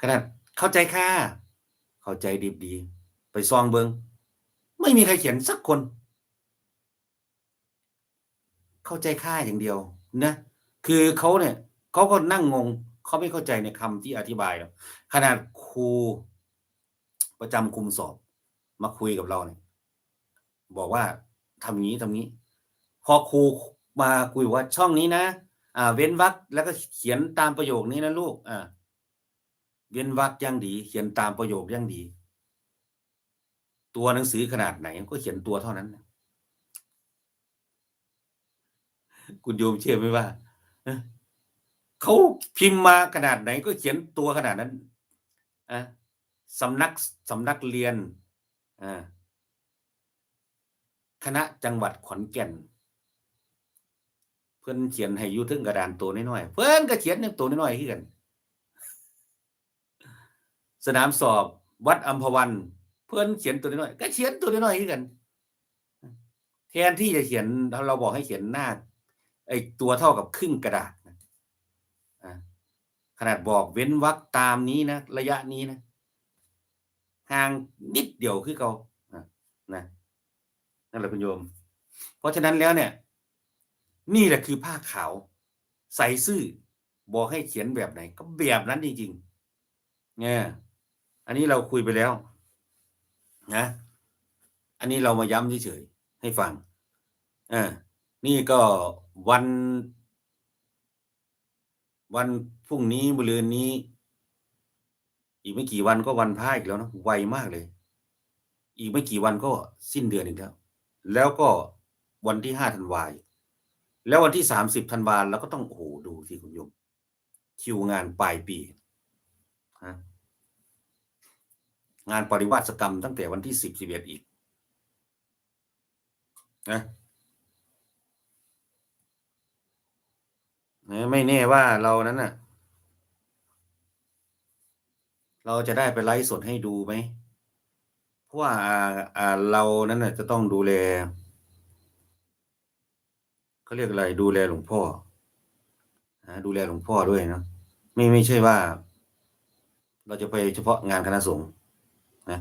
ขนาดเข้าใจค่ะ เข้าใจดีดี ไปซองเบิงไม่มีใครเขียนสักคน เข้าใจค่าอย่างเดียวนะ คือเขาเนี่ยเขาก็นั่งงงเขาไม่เข้าใจในคำที่อธิบายขนาดครูประจำคุมสอบ มาคุยกับเราเนี่ยบอกว่าทำอย่างนี้ทำนี้ พอครูมาคุยว่าช่องนี้นะ อ่า เว้นวรรคแล้วก็เขียนตามประโยคนี้นะลูก อ่า เว้นวรรคยังดี เขียนตามประโยคยังดี ตัวหนังสือขนาดไหนก็เขียนตัวเท่านั้นนะคุณโยมเชื่อไหมว่าเขาพิมพ์มาขนาดไหนก็เขียนตัวขนาดนั้นอะสำนักสำนักเรียนอ่าคณะจังหวัดขอนแก่น เพื่อนเขียนให้ยุทึ่งกระดานตัวน้อยๆเพื่อนก็เขียนตัวน้อยๆที่กัน สนามสอบ วัดอัมพวัน เพื่อนเขียนตัวน้อยก็เขียนตัวน้อยๆที่กัน แทนที่จะเขียนเราบอกให้เขียนหน้าไอ้ตัวเท่ากับครึ่งกระดาษนะขนาดบอกเว้นวรรคตามนี้นะระยะนี้นะห่างนิดเดียวคือเขานะนั่นแหละคุณโยม เพราะฉะนั้นแล้วเนี่ย นี่แหละคือผ้าขาว ใส่ซื่อบอกให้เขียนแบบไหน ก็แบบนั้นจริงๆเนี่ย อันนี้เราคุยไปแล้ว นะ อันนี้เรามาย้ำเฉยๆให้ฟังอ่านี่ก็วัน วันพรุ่งนี้มะรืนนี้ อีกไม่กี่วันก็วันพระอีกแล้วนะไวมากเลย อีกไม่กี่วันก็สิ้นเดือนอีกแล้ว แล้วก็วันที่ห้าธันวาแล้ววันที่สามสิบธันวาเราก็ต้องโอ้โหดูสิคุณโยมคิวงานปลายปีฮะ งานปริวาสกรรมตั้งแต่วันที่สิบสิบเอ็ดอีกนะไม่แน่ว่าเรานั้นน่ะ เราจะได้ไปไลฟ์สดให้ดูไหมเพราะว่าอ่าเรานั้นน่ะจะต้องดูแลเขาเรียกอะไรดูแลหลวงพ่อดูแลหลวงพ่อด้วยนะไม่ไม่ใช่ว่า เราจะไปเฉพาะงานคณะสงฆ์ นะ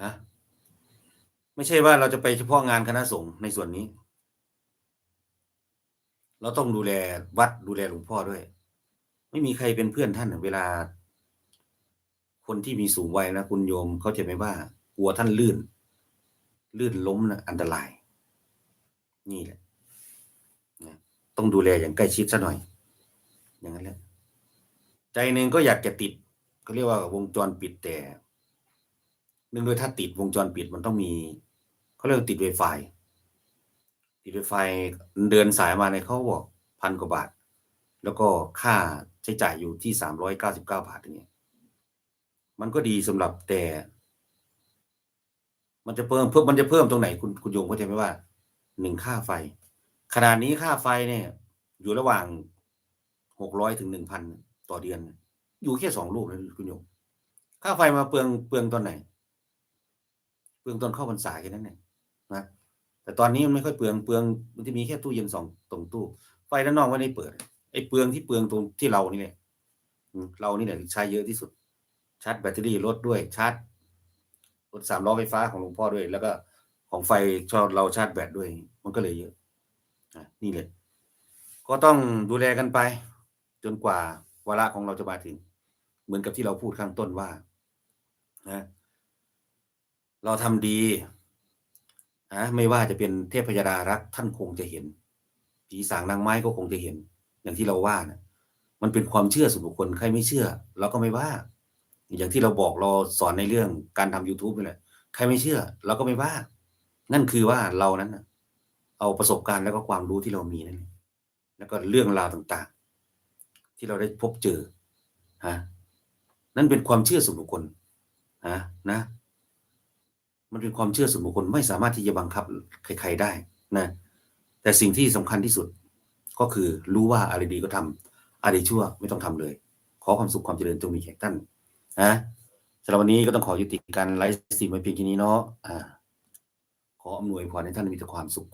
อะไม่ใช่ว่าเราจะไปเฉพาะงานคณะสงฆ์ในส่วนนี้ เราต้องดูแลวัดดูแลหลวงพ่อด้วย ไม่มีใครเป็นเพื่อนท่านเวลา คนที่มีสูงวัยนะคุณโยมเขาจะไม่ว่า กลัวท่านลื่น ลื่นล้มนะอันตราย นี่แหละ ต้องดูแลอย่างใกล้ชิดซะหน่อย อย่างนั้นแหละใจหนึ่งก็อยากจะติดเขาเรียกว่าวงจรปิดแต่เนื่องด้วยถ้าติดวงจรปิดมันต้องมีเขาเรียกติดไวไฟติดไวไฟเดินสายมาในเขาบอกพันกว่าบาท แล้วก็ค่าใช้จ่ายอยู่ที่สามร้อยเก้าสิบเก้าบาทอย่างเงี้ยมันก็ดีสำหรับแต่ มันจะเพิ่มเพิ่มมันจะเพิ่มตรงไหนคุณคุณโยมเข้าใจไหมว่าหนึ่งค่าไฟ ขนาดนี้ค่าไฟเนี่ย อยู่ระหว่างหกร้อยถึงหนึ่งพันต่อเดือน อยู่แค่สองลูกนะคุณโยมค่าไฟมาเปลืองเปลืองตอนไหน เปลืองตอนเข้าพรรษาแค่นั้นเองนะแต่ตอนนี้มันไม่ค่อยเปลืองเปลืองมันจะมีแค่ตู้เย็นสองตรงตู้ ไฟด้านนอกไม่ได้เปิดไอ้เปลืองที่เปลืองตรงที่เรานี่แหละเรานี่แหละใช้เยอะที่สุด ชาร์จแบตเตอรี่รถด้วยชาร์จรถสามล้อไฟฟ้าของหลวงพ่อด้วย แล้วก็ของไฟชอบเราชาร์จแบตด้วย มันก็เลยเยอะ นี่เลย ก็ต้องดูแลกันไป จนกว่าวาระของเราจะมาถึง เหมือนกับที่เราพูดข้างต้นว่านะเราทำดีนะไม่ว่าจะเป็นเทพยดารักท่านคงจะเห็นผีสางนางไม้ก็คงจะเห็น อย่างที่เราว่านะมันเป็นความเชื่อส่วนบุคคลใครไม่เชื่อ เราก็ไม่ว่า อย่างที่เราบอกเราสอนในเรื่องการทำ youtube นี่แหละใครไม่เชื่อ เราก็ไม่ว่า นั่นคือว่าเรานั้นนะ เอาประสบการณ์แล้วก็ความรู้ที่เรามีนั่นแล้วก็เรื่องราวต่างๆ ที่เราได้พบเจอฮะนั่นเป็นความเชื่อส่วนบุคคลฮะนะ มันเป็นความเชื่อส่วนบุคคลไม่สามารถที่จะบังคับใครๆได้นะแต่สิ่งที่สำคัญที่สุดก็คือรู้ว่าอะไรดีก็ทำอะไรชั่วไม่ต้องทำเลย ขอความสุขความเจริญจงมีแก่ท่านนะสำหรับวันนี้ก็ต้องขอยุติการไลฟ์สตรีมไว้เพียงแค่นี้เนาะอ่าขออำนวยพรให้ท่านมีแต่ความสุข